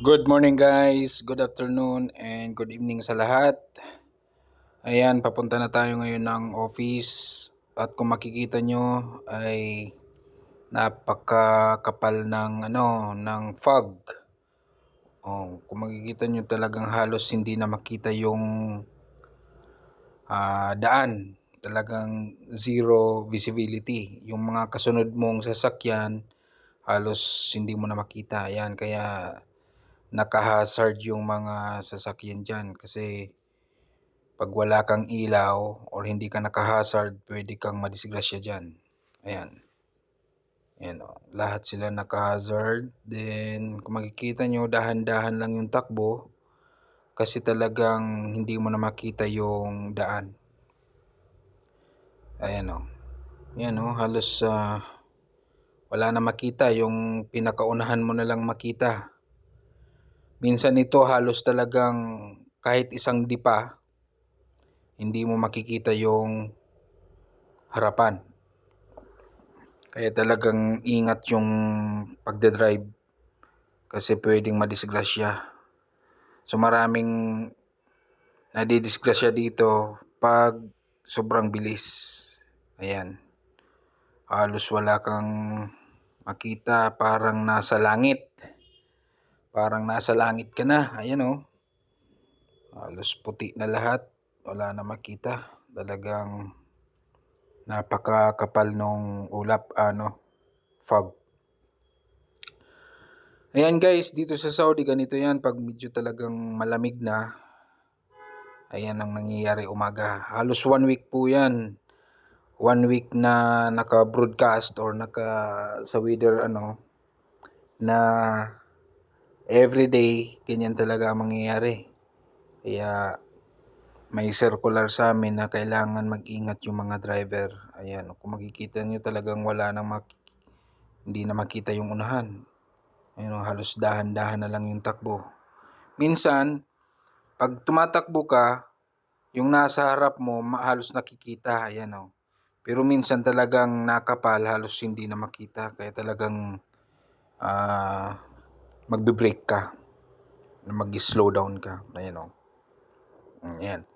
Good morning guys, good afternoon and good evening sa lahat. Ayan, papunta na tayo ngayon ng office at kung makikita nyo ay napakakapal ng ano, ng fog. Oh, kung makikita nyo talagang halos hindi na makita yung ah, daan. Talagang zero visibility. Yung mga kasunod mong sasakyan halos hindi mo na makita. Ayan, kaya naka-hazard yung mga sasakyan dyan kasi pag wala kang ilaw or hindi ka naka-hazard, pwede kang madisgrasya dyan. Ayan. Ayan o. Lahat sila naka-hazard. Then, kung makikita nyo, dahan-dahan lang yung takbo kasi talagang hindi mo na makita yung daan. Ayan o. Ayan o. Halos uh, wala na makita. Yung pinakaunahan mo na lang makita. Minsan ito halos talagang kahit isang dipa, hindi mo makikita yung harapan. Kaya talagang ingat yung pagdadrive kasi pwedeng madisgrasya. So maraming nadidisgrasya dito pag sobrang bilis. Ayan. Halos wala kang makita parang nasa langit. Parang nasa langit ka na. Ayan o. Oh. Halos puti na lahat. Wala na makita. Talagang napakakapal nung ulap, ano, fog. Ayan guys, dito sa Saudi ganito yan. Pag medyo talagang malamig na, ayan ang nangyayari umaga. Halos one week po yan. One week na naka-broadcast or naka sa weather ano na everyday, ganyan talaga ang mangyayari. Kaya may circular sa amin na kailangan mag-ingat yung mga driver. Ayan, kung makikita nyo talagang wala nang mak hindi na makita yung unahan. Ayan, halos dahan-dahan na lang yung takbo. Minsan, pag tumatakbo ka, yung nasa harap mo, halos nakikita. Ayan. Oh. Pero minsan talagang nakapal, halos hindi na makita. Kaya talagang uh, magbe-brake ka. Mag-slow down ka. Ayan o. Oh. Ayan.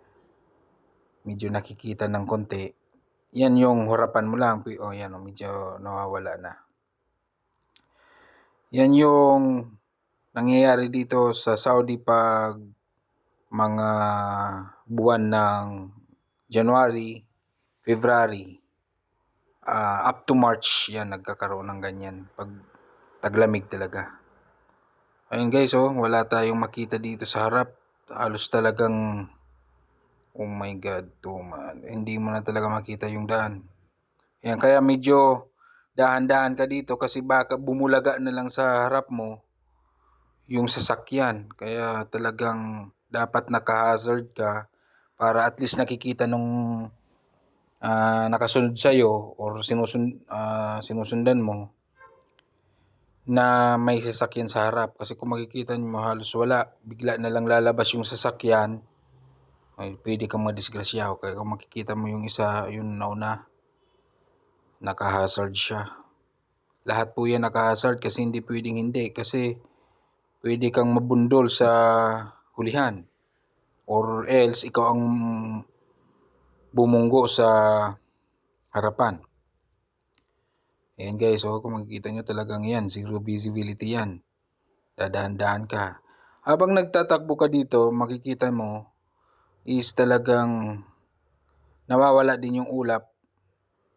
Medyo nakikita ng konti. Yan yung harapan mo lang. O, oh, yan o. Medyo nawawala na. Yan yung nangyayari dito sa Saudi pag mga buwan ng January, February, uh, up to March, yan nagkakaroon ng ganyan. Pag taglamig talaga. Ayun guys, oh, wala tayong makita dito sa harap. Halos talagang, oh my god, to man. Hindi mo na talaga makita yung daan. Yan, kaya medyo dahan-dahan ka dito kasi baka bumulaga na lang sa harap mo yung sasakyan. Kaya talagang dapat naka-hazard ka para at least nakikita nung uh, nakasunod sa'yo or sinusund, uh, sinusundan mo na may sasakyan sa harap. Kasi kung makikita nyo halos wala, bigla na lang lalabas yung sasakyan, ay pwede kang madisgrasya. Okay, kung makikita mo yung isa, yun nauna, naka-hazard siya. Lahat po yan naka-hazard kasi hindi pwedeng hindi. Kasi pwede kang mabundol sa hulihan. Or else, ikaw ang bumunggo sa harapan. Ayan guys, so oh, kung makikita nyo talagang yan, zero visibility yan. Dadahan-dahan ka. Habang nagtatakbo ka dito, makikita mo is talagang nawawala din yung ulap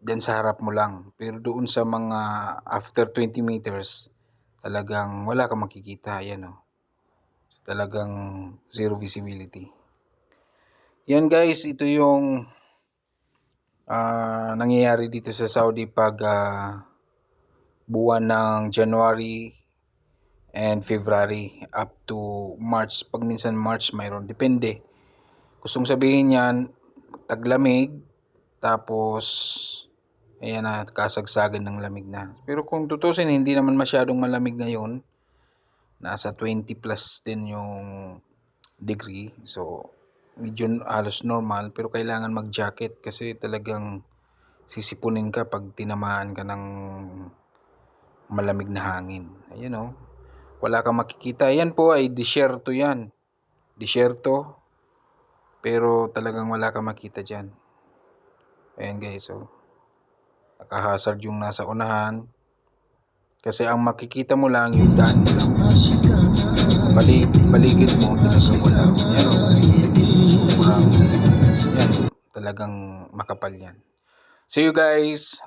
dyan sa harap mo lang. Pero doon sa mga after 20 meters, talagang wala kang makikita. Yan o. Oh. So, talagang zero visibility. Yan guys, ito yung uh, nangyayari dito sa Saudi pag uh, buwan ng January and February up to March. Pag minsan March mayroon, depende. Gustong sabihin yan, taglamig, tapos ayan na, kasagsagan ng lamig na. Pero kung tutusin, hindi naman masyadong malamig ngayon. Nasa 20 plus din yung degree. So, medyo halos normal pero kailangan mag-jacket kasi talagang sisipunin ka pag tinamaan ka ng malamig na hangin. Ayun oh. Wala kang makikita. Yan po ay disyerto yan. Disyerto. Pero talagang wala kang makita dyan. Ayan guys, oh. Nakahazard yung nasa unahan. Kasi ang makikita mo lang yung daan mo lang. Balik, paligid mo, talagang wala. Yan, oh. Sobrang, yan, talagang makapal yan. See you guys.